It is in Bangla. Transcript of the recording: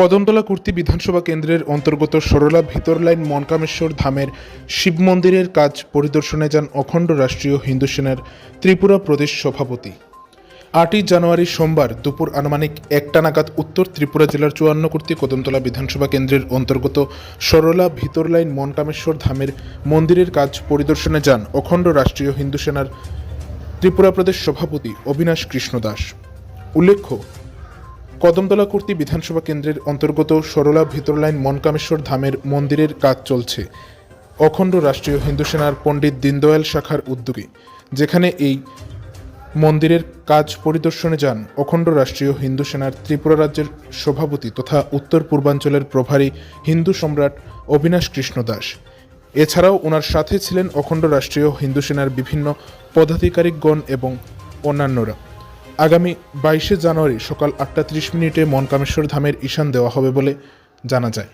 কদমতলা কুর্তি বিধানসভা কেন্দ্রের অন্তর্গত সরলা ভিতর লাইন মনকামেশ্বর ধামের শিব মন্দিরের কাজ পরিদর্শনে যান অখণ্ড রাষ্ট্রীয় হিন্দু সেনার ত্রিপুরা প্রদেশ সভাপতি। আটই জানুয়ারি সোমবার দুপুর আনুমানিক একটা নাগাদ উত্তর ত্রিপুরা জেলার চুয়ান্ন কুর্তি কদমতলা বিধানসভা কেন্দ্রের অন্তর্গত সরলা ভিতর লাইন মনকামেশ্বর ধামের মন্দিরের কাজ পরিদর্শনে যান অখণ্ড রাষ্ট্রীয় হিন্দু সেনার ত্রিপুরা প্রদেশ সভাপতি অবিনাশ কৃষ্ণ দাস উল্লেখ্য কদমতলা কর্তৃ বিধানসভা কেন্দ্রের অন্তর্গত সরলা ভিতর লাইন মনকামেশ্বর ধামের মন্দিরের কাজ চলছে। অখণ্ড রাষ্ট্রীয় হিন্দু সেনার পণ্ডিত দীনদয়াল শাখার উদ্যোগে, যেখানে এই মন্দিরের কাজ পরিদর্শনে যান অখণ্ড রাষ্ট্রীয় হিন্দু সেনার ত্রিপুরা রাজ্যের সভাপতি তথা উত্তর পূর্বাঞ্চলের প্রভারী হিন্দু সম্রাট অবিনাশ কৃষ্ণ দাস। এছাড়াও ওনার সাথে ছিলেন অখণ্ড রাষ্ট্রীয় হিন্দু সেনার বিভিন্ন পদাধিকারিকগণ এবং অন্যান্যরা। আগামী বাইশে জানুয়ারি সকাল আটটা ত্রিশ মিনিটে মনকামেশ্বর ধামের ঈশান দেওয়া হবে বলে জানা যায়।